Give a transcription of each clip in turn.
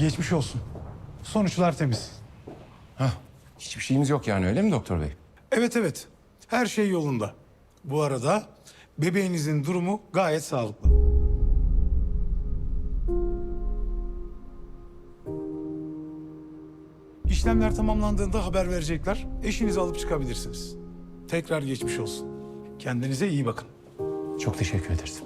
Geçmiş olsun. Sonuçlar temiz. Hah, hiçbir şeyimiz yok yani öyle mi doktor bey? Evet evet. Her şey yolunda. Bu arada bebeğinizin durumu gayet sağlıklı. İşlemler tamamlandığında haber verecekler. Eşinizi alıp çıkabilirsiniz. Tekrar geçmiş olsun. Kendinize iyi bakın. Çok teşekkür ederiz.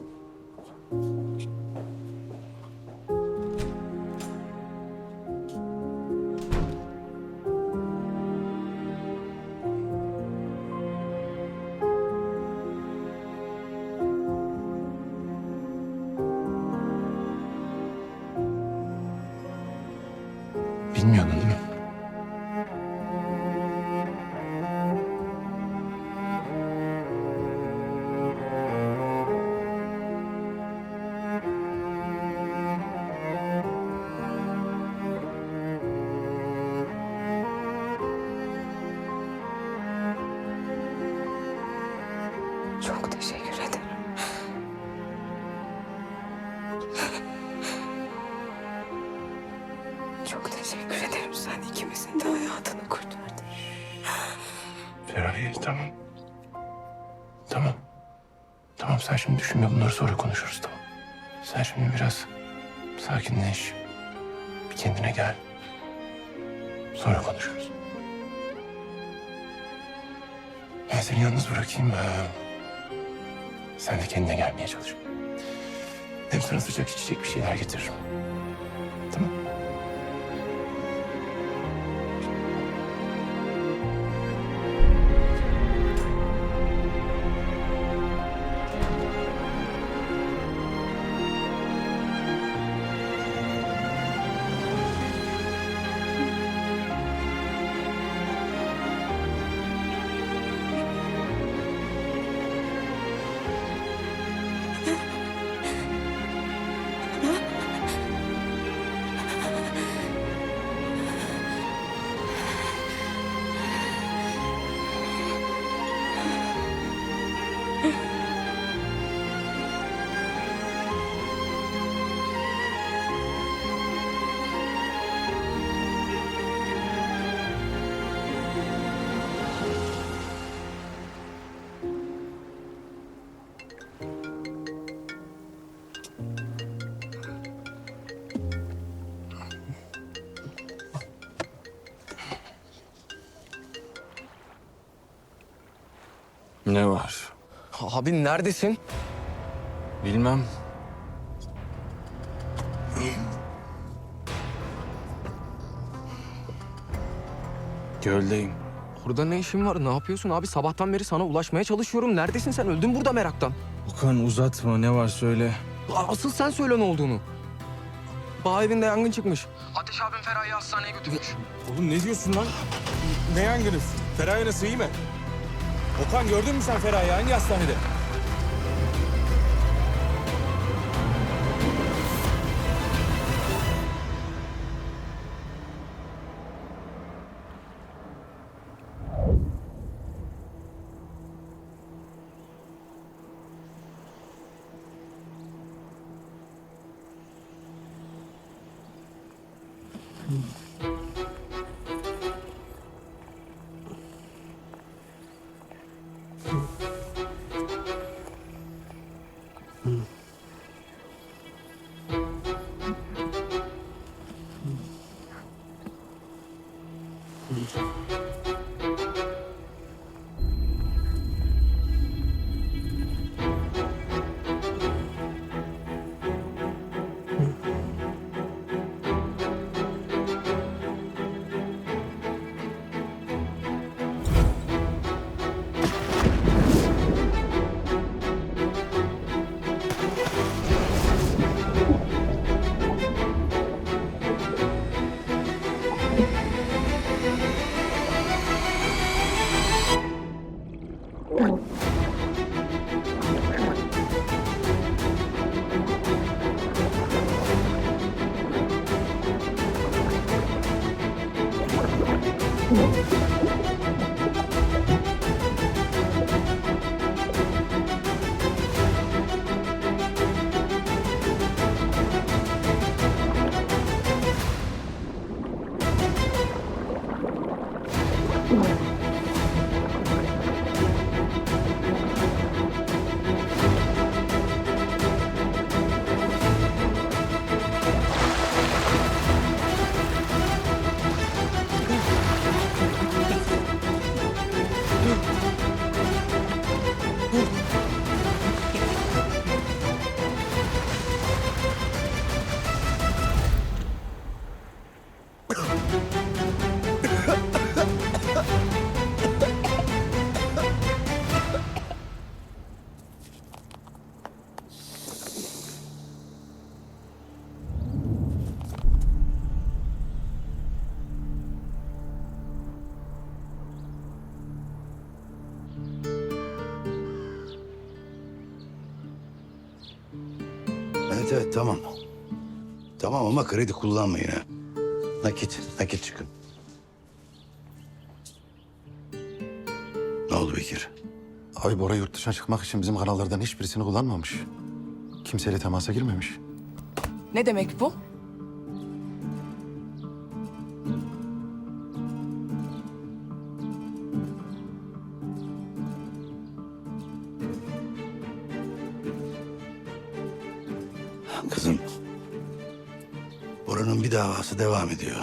Sen şimdi düşünme bunları sonra konuşuruz tamam. Sen şimdi biraz sakinleş. Bir kendine gel. Sonra konuşuruz. Ben seni yalnız bırakayım. ee, Sen de kendine gelmeye çalış. Hem sana sıcak içecek bir şeyler getiririm. Ne var? Abi neredesin? Bilmem. Göldeyim. Burada ne işin var? Ne yapıyorsun abi? Sabahtan beri sana ulaşmaya çalışıyorum. Neredesin sen? Öldün burada meraktan. Okan uzatma ne var söyle. Asıl sen söyle ne olduğunu. Bağ evinde yangın çıkmış. Ateş abim Feraye'yi hastaneye götürmüş. Oğlum ne diyorsun lan? Ne yangını? Feraye nasıl iyi mi? Okan gördün mü sen Feraye'yi hangi hastanede? 嗯。Tamam. Tamam ama kredi kullanmayın ha. Nakit, nakit çıkın. Ne oldu Bekir? Abi Bora yurt dışına çıkmak için bizim kanallardan hiçbirisini kullanmamış. Kimseyle temasa girmemiş. Ne demek bu? Kızım, Bora'nın bir davası devam ediyor.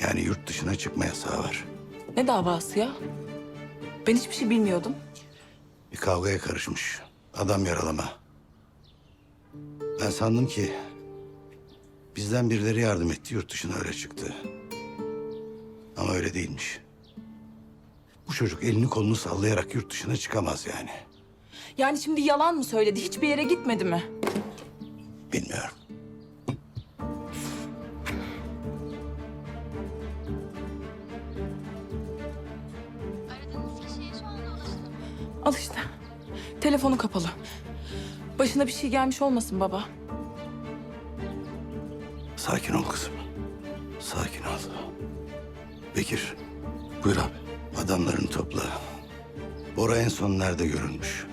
Yani yurt dışına çıkma yasağı var. Ne davası ya? Ben hiçbir şey bilmiyordum. Bir kavgaya karışmış. Adam yaralama. Ben sandım ki bizden birileri yardım etti, yurt dışına öyle çıktı. Ama öyle değilmiş. Bu çocuk elini kolunu sallayarak yurt dışına çıkamaz yani. Yani şimdi yalan mı söyledi? Hiçbir yere gitmedi mi? Bilmiyorum. Al işte. Telefonu kapalı. Başına bir şey gelmiş olmasın baba. Sakin ol kızım. Sakin ol. Bekir, Buyur abi. adamlarını topla. Bora en son nerede görülmüş?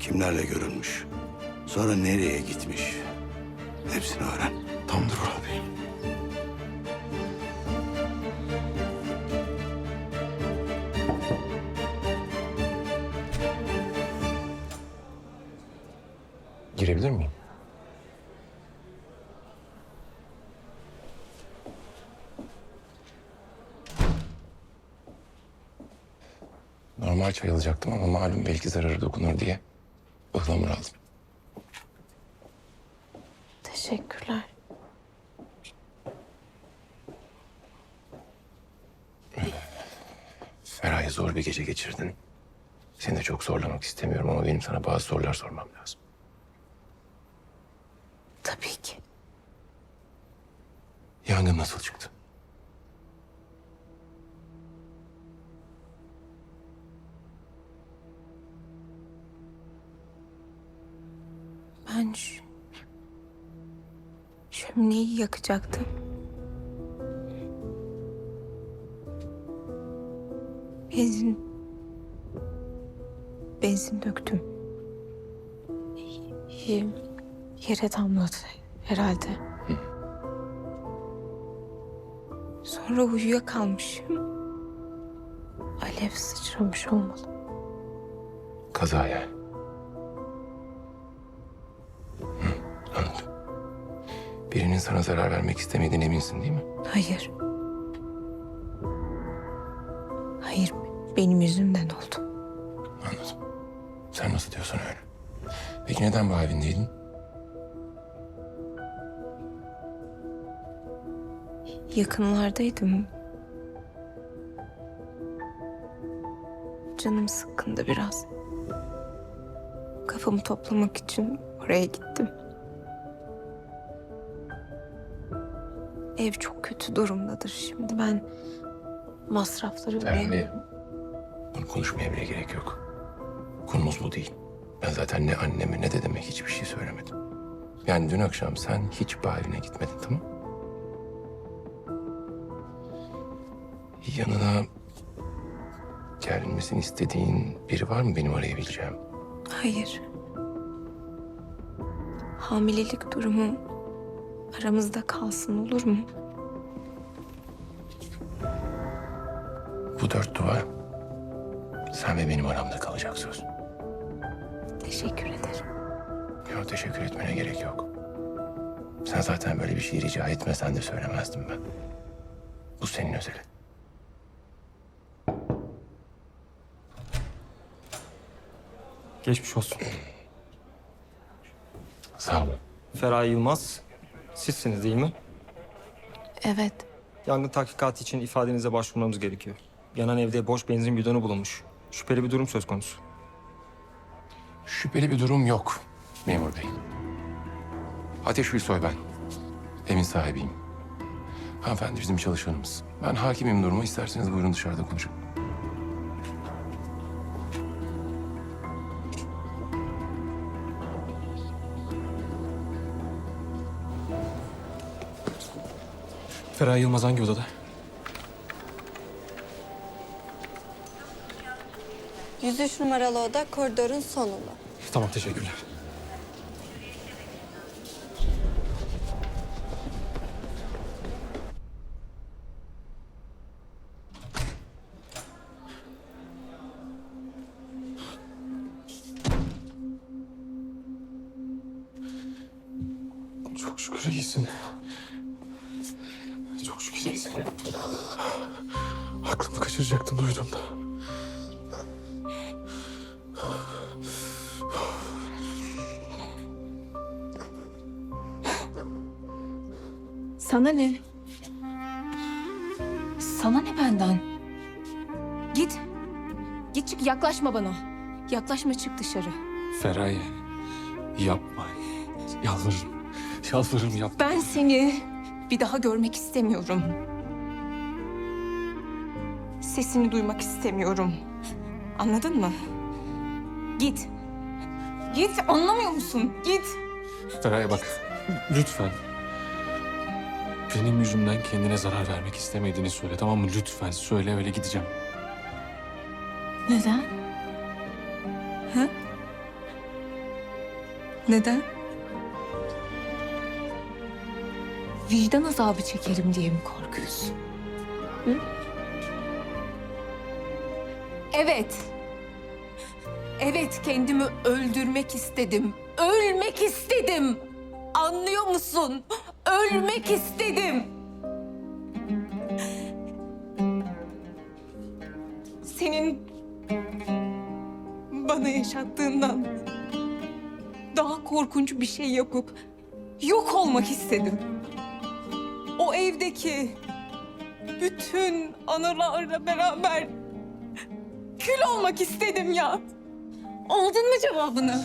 Kimlerle görülmüş? Sonra nereye gitmiş? Hepsini öğren. Tamamdır Bora abi. Girebilir miyim? Normal çay alacaktım ama malum belki zararı dokunur diye ıhlamur aldım. Teşekkürler. Feraye zor bir gece geçirdin. Seni de çok zorlamak istemiyorum ama benim sana bazı sorular sormam lazım. Tabii ki. Yangın nasıl çıktı? Ben. Şömineyi yakacaktım. Benzin... Benzin döktüm. Y- Yere damladı herhalde. Sonra uyuyakalmışım. Alev sıçramış olmalı. Kaza yani. Hı, anladım. Birinin sana zarar vermek istemediğine eminsin değil mi? Hayır. Hayır, benim yüzümden oldu. Anladım. Sen nasıl diyorsan öyle. Peki neden bu evindeydin? Yakınlardaydım. Canım sıkkındı biraz. Kafamı toplamak için oraya gittim. Ev çok kötü durumdadır şimdi. Ben masrafları. Değerli. Bunu konuşmaya bile gerek yok. Konumuz bu değil. Ben zaten ne anneme ne dedeme hiçbir şey söylemedim. Yani dün akşam sen hiç bu evine gitmedin tamam mı? Yanına gelmesini istediğin biri var mı benim arayabileceğim? Hayır. Hamilelik durumu aramızda kalsın olur mu? Bu dört duvar sen ve benim aramda kalacak söz. Teşekkür ederim. Yok teşekkür etmene gerek yok. Sen zaten böyle bir şey rica etmesen de söylemezdim ben. Bu senin özelin. Geçmiş olsun. Sağ olun. Feraye Yılmaz, sizsiniz değil mi? Evet. Yangın tahkikatı için ifadenize başvurmamız gerekiyor. Yanan evde boş benzin bidonu bulunmuş. Şüpheli bir durum söz konusu. Şüpheli bir durum yok memur bey. Ateş Ulusoy ben. Evin sahibiyim. Hanımefendi bizim çalışanımız. Ben hakimim duruma. İsterseniz buyurun dışarıda konuşalım. Feraye Yılmaz hangi odada? 103 numaralı oda koridorun sonunda. Tamam teşekkürler. Çok şükür iyisin. Çok şükür iyisin. Aklımı kaçıracaktın duyduğumda. Sana ne? Sana ne benden? Git. Git çık yaklaşma bana. Yaklaşma çık dışarı. Feraye yapma. Yalvarırım. Yalvarırım yapma. Ben seni bir daha görmek istemiyorum. Sesini duymak istemiyorum. Anladın mı? Git. Git anlamıyor musun? Git. Feraye bak lütfen. Benim yüzümden kendine zarar vermek istemediğini söyle tamam mı? Lütfen söyle öyle gideceğim. Neden? Ha? Neden? Vicdan azabı çekerim diye mi korkuyorsun? Hı? Evet. Evet kendimi öldürmek istedim. Ölmek istedim. Anlıyor musun? Ölmek istedim. Senin bana yaşattığından daha korkunç bir şey yapıp yok olmak istedim. O evdeki bütün anılarla beraber kül olmak istedim ya. Aldın mı cevabını?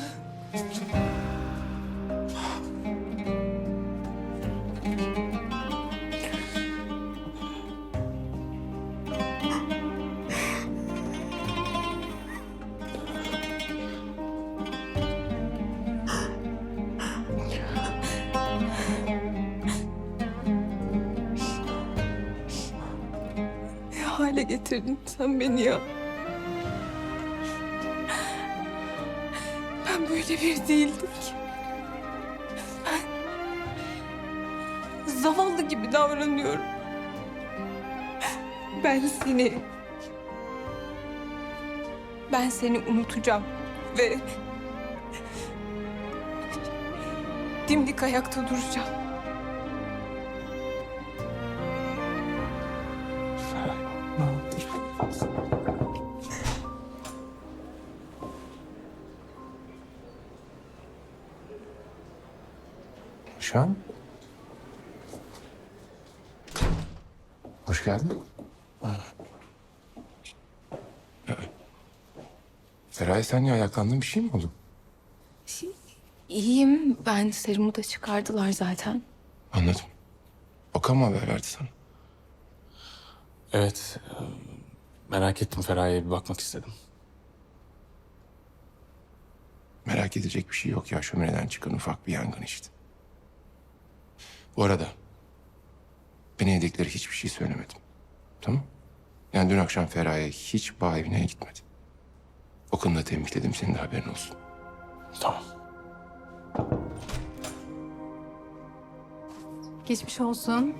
Hale getirdin sen beni ya? Ben böyle bir değildim ki. Ben zavallı gibi davranıyorum. Ben seni... Ben seni unutacağım ve... Dimdik ayakta duracağım. Şan. Hoş geldin. Feraye sen niye ayaklandın? Bir şey mi oldu? İyiyim. Ben serumu da çıkardılar zaten. Anladım. Okan mı haber verdi sana? Evet. Merak ettim Feraye'ye bir bakmak istedim. Merak edecek bir şey yok ya. Şömineden çıkan ufak bir yangın işte. Bu arada beni yedikleri hiçbir şey söylemedim. Tamam? Yani dün akşam Feraye hiç bağ evine gitmedi. O konuda tembihledim. Senin de haberin olsun. Tamam. Geçmiş olsun.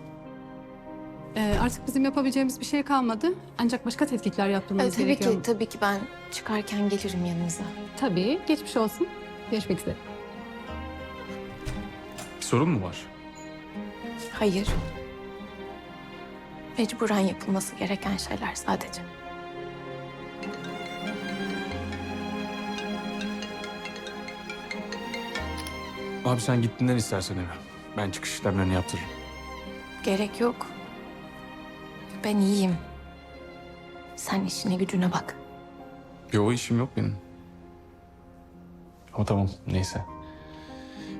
Ee, artık bizim yapabileceğimiz bir şey kalmadı. Ancak başka tetkikler yaptırmamız tabii gerekiyor. ki, tabii ki ben çıkarken gelirim yanınıza. Tabii. Geçmiş olsun. Görüşmek üzere. Bir sorun mu var? Hayır. Mecburen yapılması gereken şeyler sadece. Abi sen gittiğinden istersen eve. Ben çıkış işlemlerini yaptırırım. Gerek yok. Ben iyiyim. Sen işine gücüne bak. Bir o işim yok benim. Ama tamam neyse.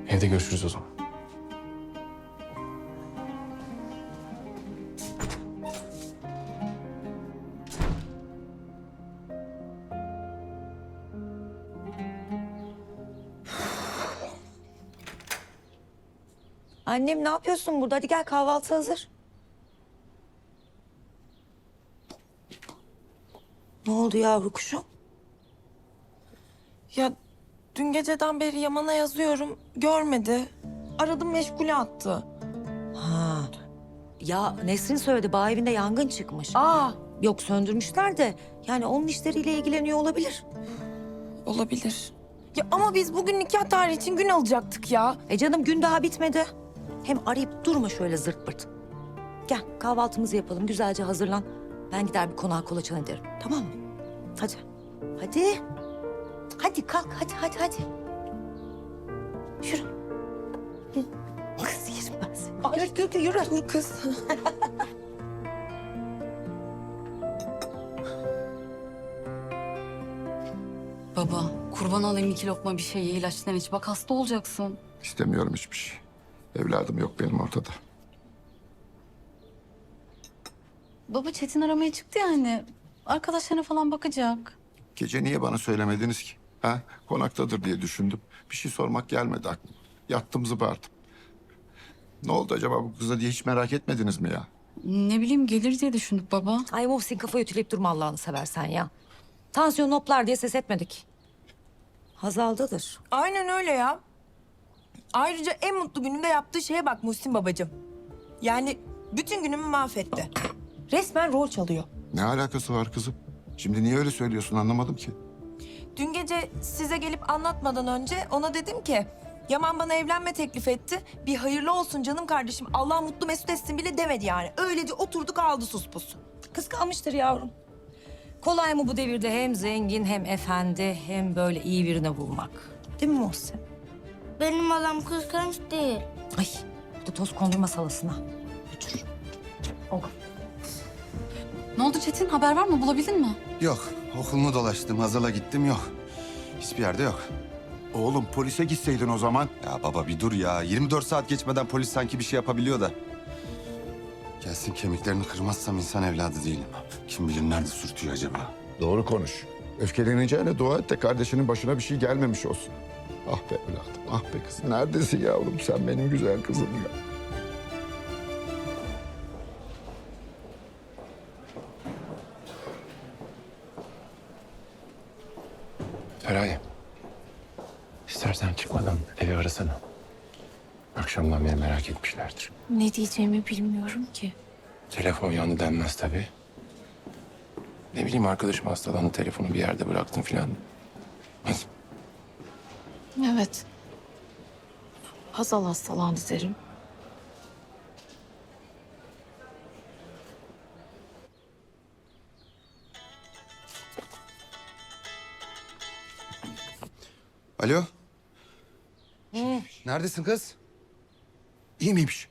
Evde görüşürüz o zaman. Annem ne yapıyorsun burada? Hadi gel kahvaltı hazır. Ne oldu yavru kuşum? Ya dün geceden beri Yaman'a yazıyorum. Görmedi. Aradım meşgule attı. Ha. Ya Nesrin söyledi bağ evinde yangın çıkmış. Aa Yok söndürmüşler de yani onun işleriyle ilgileniyor olabilir. olabilir. Ya ama biz bugün nikah tarihi için gün alacaktık ya. E canım gün daha bitmedi. Hem arayıp durma şöyle zırt pırt. Gel kahvaltımızı yapalım güzelce hazırlan. Ben gider bir konağa kolaçan ederim tamam mı? Hadi. Hadi. Hadi kalk hadi hadi hadi. Yürü. Kız yerim ben seni. Ay, yürü, yürü, yürü. Dur kız. Baba kurban olayım iki lokma bir şey ye ilaçtan iç. Bak hasta olacaksın. İstemiyorum hiçbir şey. Evladım yok benim ortada. Baba Çetin aramaya çıktı yani. Arkadaşlarına falan bakacak. Gece niye bana söylemediniz ki? Ha? Konaktadır diye düşündüm. Bir şey sormak gelmedi aklıma. Yattım zıbardım. Ne oldu acaba bu kıza diye hiç merak etmediniz mi ya? Ne bileyim gelir diye düşündük baba. Ay Muhsin kafayı ütüleyip durma Allah'ını seversen ya. Tansiyon hoplar diye ses etmedik. Hazal'dadır. Aynen öyle ya. Ayrıca en mutlu gününde yaptığı şeye bak Muhsin babacığım. Yani bütün günümü mahvetti. Resmen rol çalıyor. Ne alakası var kızım? Şimdi niye öyle söylüyorsun anlamadım ki. Dün gece size gelip anlatmadan önce ona dedim ki... Yaman bana evlenme teklif etti. Bir hayırlı olsun canım kardeşim. Allah mutlu mesut etsin bile demedi yani. Öylece oturduk aldı sus pus. Kıskanmıştır yavrum. Kolay mı bu devirde hem zengin hem efendi hem böyle iyi birini bulmak? Değil mi Muhsin? Benim adam kıskanç değil. Ay bu da toz kondurma salasına. Götür. Ne oldu Çetin haber var mı bulabildin mi? Yok. Okulunu dolaştım. Hazırla gittim yok. Hiçbir yerde yok. Oğlum polise gitseydin o zaman. Ya baba bir dur ya. 24 saat geçmeden polis sanki bir şey yapabiliyor da. Gelsin kemiklerini kırmazsam insan evladı değilim. Kim bilir nerede sürtüyor acaba? Doğru konuş. Öfkeleneceğine dua et de kardeşinin başına bir şey gelmemiş olsun. Ah be evladım, ah be kızım. Neredesin yavrum sen benim güzel kızım ya. Etmişlerdir. Ne diyeceğimi bilmiyorum ki. Telefon yandı denmez tabii. Ne bileyim arkadaşım hastalandı telefonu bir yerde bıraktım filan. Evet. Hazal hastalandı derim. Alo. Neredesin kız? İyi miymiş?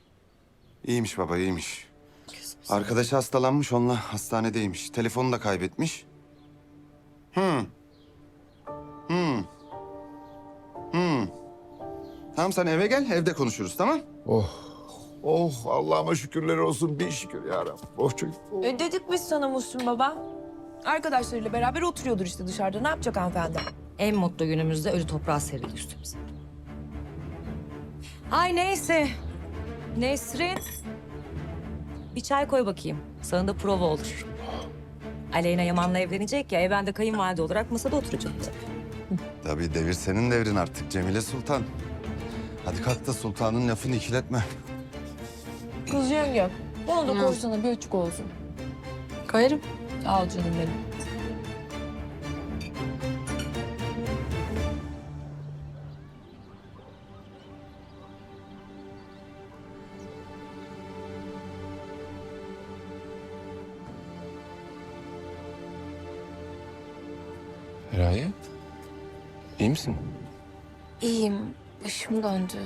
İyiymiş baba iyiymiş. Arkadaşı hastalanmış onunla hastanedeymiş. Telefonunu da kaybetmiş. Hı. Hı. Hı. Tamam sen eve gel evde konuşuruz tamam? Oh, oh Allah'ıma şükürler olsun. Bir şükür ya Rabbim. Oh çocuk. oh. E dedik biz sana Muhsin baba. Arkadaşlarıyla beraber oturuyordur işte dışarıda. Ne yapacak hanımefendi? En mutlu günümüzde ölü toprağa serildi üstümüze. Ay neyse. Nesrin. Bir çay koy bakayım. Sağında prova olur. Aleyna Yaman'la evlenecek ya. E ben de kayınvalide olarak masada oturacağım tabii. Devir senin devrin artık Cemile Sultan. Hadi kalk da sultanın lafını ikiletme. Kız yenge. Bana da koysana bir açık olsun. Koyarım. Al canım benim. İyi misin? İyiyim. Başım döndü.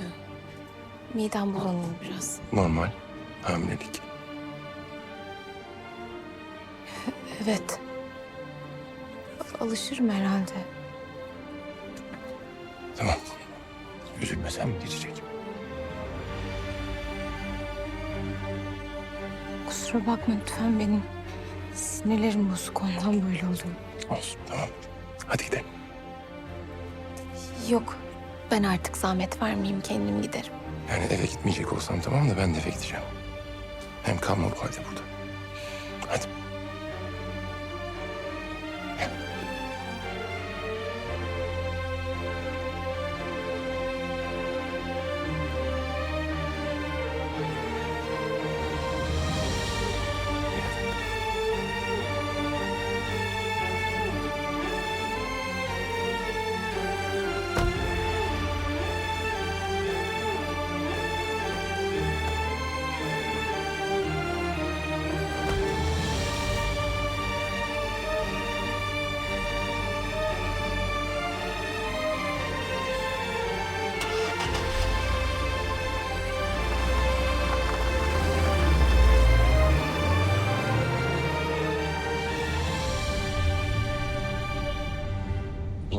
Midem bulanıyor biraz. Normal. Hamilelik. Evet. Alışırım herhalde. Tamam. Üzülme sen geçecek. Kusura bakma lütfen benim. Sinirlerim bozuk ondan böyle oldum. Olsun tamam. Hadi gidelim. Yok. Ben artık zahmet vermeyeyim kendim giderim. Yani eve gitmeyecek olsam tamam da ben de eve gideceğim. Hem kalma bu halde burada. Hadi.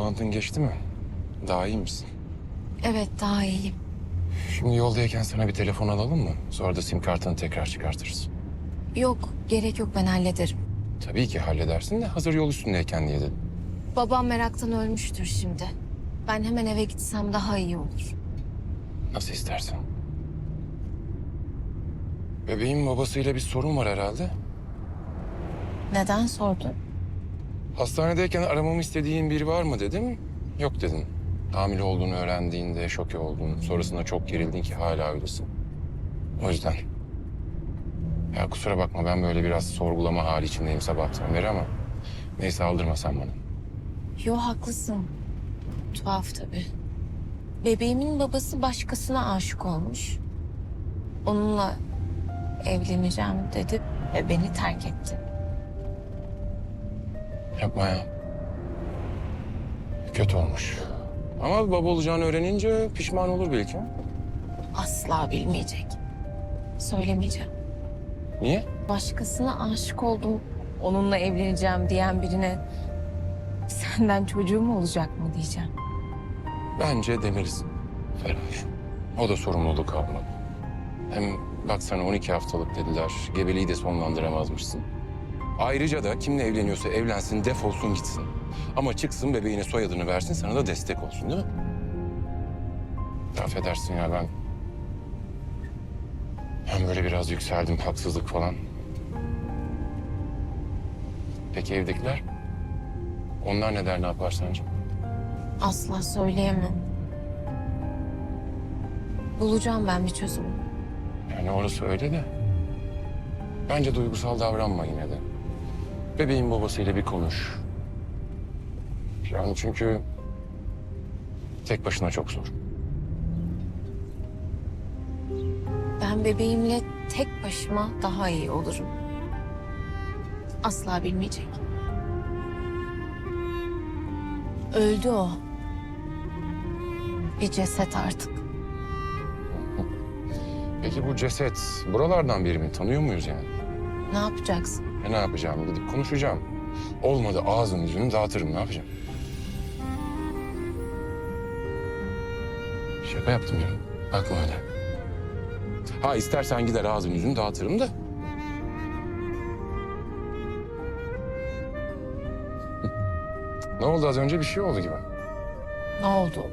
Bulantın geçti mi? Daha iyi misin? Evet daha iyiyim. Şimdi yoldayken sana bir telefon alalım mı? Sonra da sim kartını tekrar çıkartırız. Yok gerek yok ben hallederim. Tabii ki halledersin de hazır yol üstündeyken diye dedim. Babam meraktan ölmüştür şimdi. Ben hemen eve gitsem daha iyi olur. Nasıl istersen. Bebeğin babasıyla bir sorun var herhalde. Neden sordun? Hastanedeyken aramamı istediğin biri var mı dedim. Yok dedin. Hamile olduğunu öğrendiğinde şok oldun. Sonrasında çok gerildin ki hala öylesin. O yüzden. Ya kusura bakma ben böyle biraz sorgulama hali içindeyim sabahtan beri ama... Neyse aldırma sen bana. Yo haklısın. Tuhaf tabii. Bebeğimin babası başkasına aşık olmuş. Onunla evleneceğim dedi ve beni terk etti. Yapma ya. Kötü olmuş. Ama baba olacağını öğrenince pişman olur belki. Asla bilmeyecek. Söylemeyeceğim. Niye? Başkasına aşık oldum, onunla evleneceğim diyen birine senden çocuğum olacak mı diyeceğim. Bence demelisin Feraye. O da sorumluluk almalı. Hem bak sana 12 haftalık dediler. Gebeliği de sonlandıramazmışsın. Ayrıca da kimle evleniyorsa evlensin, defolsun gitsin. Ama çıksın bebeğine soyadını versin, sana da destek olsun değil mi? Affedersin ya ben... Ben böyle biraz yükseldim, haksızlık falan. Peki evdekiler? Onlar ne der, ne yapar sence? Asla söyleyemem. Bulacağım ben bir çözüm. Yani orası öyle de. Bence duygusal davranma yine de. Bebeğin babasıyla bir konuş. Yani çünkü tek başına çok zor. Ben bebeğimle tek başıma daha iyi olurum. Asla bilmeyecek. Öldü o. Bir ceset artık. Peki bu ceset buralardan biri mi? Tanıyor muyuz yani? Ne yapacaksın? E ne yapacağım? Gidip konuşacağım. Olmadı ağzını yüzünü dağıtırım. Ne yapacağım? Şaka yaptım ya. Bakma öyle. Ha istersen gider ağzını yüzünü dağıtırım da. ne oldu az önce bir şey oldu gibi. Ne oldu?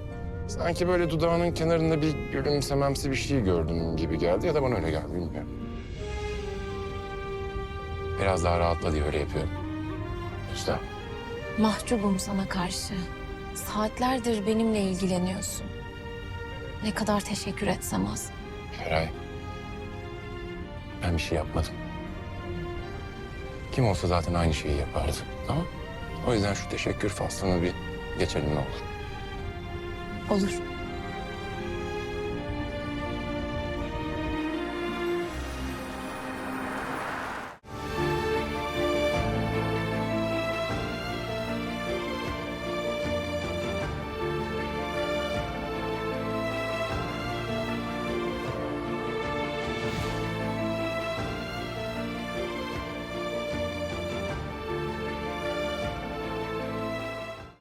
Sanki böyle dudağının kenarında bir gülümsememsi bir şey gördüm gibi geldi ya da bana öyle geldi bilmiyorum. Biraz daha rahatla diye öyle yapıyorum. Usta. Mahcubum sana karşı. Saatlerdir benimle ilgileniyorsun. Ne kadar teşekkür etsem az. Feray. Ben bir şey yapmadım. Kim olsa zaten aynı şeyi yapardı. Tamam O yüzden şu teşekkür faslını bir geçelim ne olur. Olur.